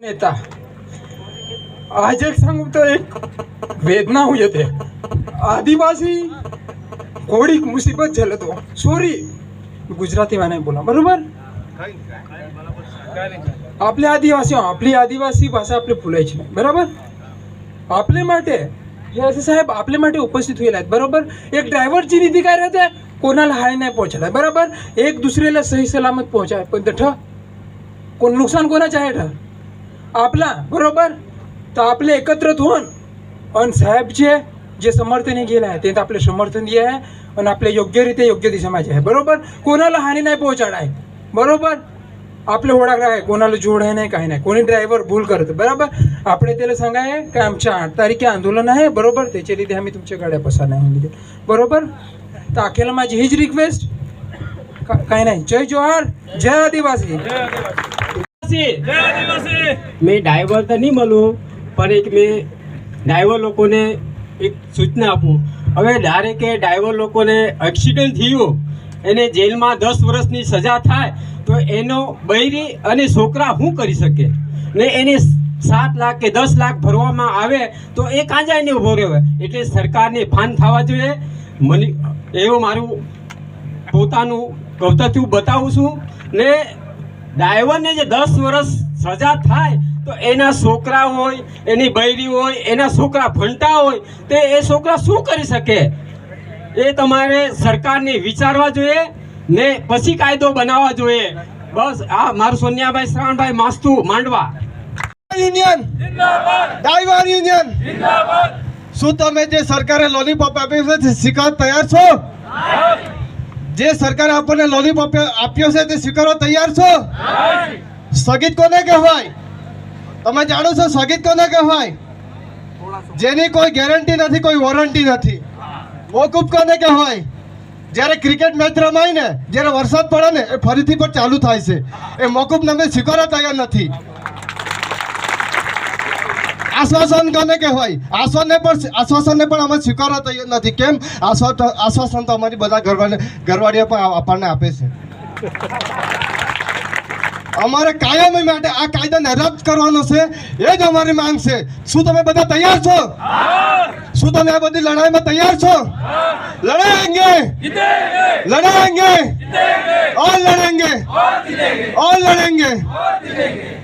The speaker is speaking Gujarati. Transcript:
नेता आज एक सांगू तर एक वेदना येते आदिवासी कोडीक मुसीबत झेलतो सॉरी ગુજરાતીમાં નહીં બોલા બરોબર આપણે આદિવાસીઓ આપણી આદિવાસી ભાષા આપણે ભૂલાય છે બરાબર આપણે માટે યસ સાહેબ આપણે માટે ઉપસ્થિત હોયેલા आहेत બरोबर एक ड्रायव्हरची नीती काय राहते कोणाला हाय नाही पोहोचला बरोबर एक दुसऱ्याला सही सलामत पोहोचाय पण तर कोण नुकसान कोणाचं आहे ठर आपला बरोबर? तर आपले एकत्रित होऊन आणि साहेबचे जे समर्थन गेलं आहे ते तर आपले समर्थन दिले आहे आणि आपल्या योग्यरित्या योग्य दिशेमाचे आहे बरोबर? कोणाला हानी नाही पोहोचाड आहे बरोबर? आपले ओळख आहे कोणाला जोड आहे नाही काही नाही कोणी ड्रायव्हर भूल करतं बरोबर? आपण त्याला सांगाय का आमच्या आठ तारीखे आंदोलन आहे बरोबर? त्याच्या लिथे आम्ही तुमच्या गाड्या पसा नाही बरोबर? तर अखेला माझी हीच रिक्वेस्ट काय नाही जय जोहार जय आदिवासी. મેં ડ્રાઈવર તો નહીં મળું, પણ એક મેં ડ્રાઈવર લોકોને એક સૂચના આપું. હવે ધારે કે ડ્રાઈવર લોકોને એક્સિડન્ટ થયું, એને જેલમાં દસ વર્ષની સજા થાય, તો એનો બૈરી અને છોકરા શું કરી શકે? ને એને સાત લાખ કે દસ લાખ ભરવામાં આવે, તો એ કાં જઈને ઊભો રહ્યો? એટલે સરકારને ભાન થવા જોઈએ. મને એવું મારું પોતાનું કર્તવ્ય બતાવું છું. ને ડ્રાઈવરને જે દસ વર્ષ સજા થાય તો એના છોકરા હોય એની બૈરી હોય એના છોકરા ભણતા હોય તે એ છોકરા શું કરી શકે? એ તમારે સરકારને વિચારવા જોઈએ ને પછી કાયદો બનાવવા જોઈએ. બસ આ મારું સોનિયાભાઈ શ્રવણભાઈ માસ્તુ માંડવા. યુનિયન ડ્રાઈવર યુનિયન શું તમે જે સરકારે લોલીપોપ આપી છે તે તૈયાર છો? જે સરકારે આપણને લોલીપોપ આપ્યો છે તે સ્વીકારવા તૈયાર છો? સ્થગિત કોને કહેવાય? તમે જાણો છો સ્થગિત કોને કહેવાય? જેની કોઈ ગેરંટી નથી, કોઈ વોરંટી નથી. મોકૂફ કોને કહેવાય? જ્યારે ક્રિકેટ મેચ રમાય ને, જ્યારે વરસાદ પડે ને, એ ફરીથી પણ ચાલુ થાય છે. એ મોકૂફ તમે સ્વીકારવા તૈયાર નથી. આશ્વાસન કને કે હોય આશ્વાસનને પણ આશ્વાસનને પણ અમે સ્વીકારવા તૈયાર નથી. કેમ? આશ્વાસન તો અમારી બધા ઘરવાળા ઘરવાળીઓ પણ આપણને આપે છે. અમારે કાયમ માટે આ કાયદાને રદ કરવાનો છે. એ જ અમારી માંગ છે. શું તમે બધા તૈયાર છો? શું તમે આ બધી લડાઈમાં તૈયાર છો? લડાઈ અંગે? લડાયેંગે લડાયેંગે ઓર લડેંગે ઓર લડેંગે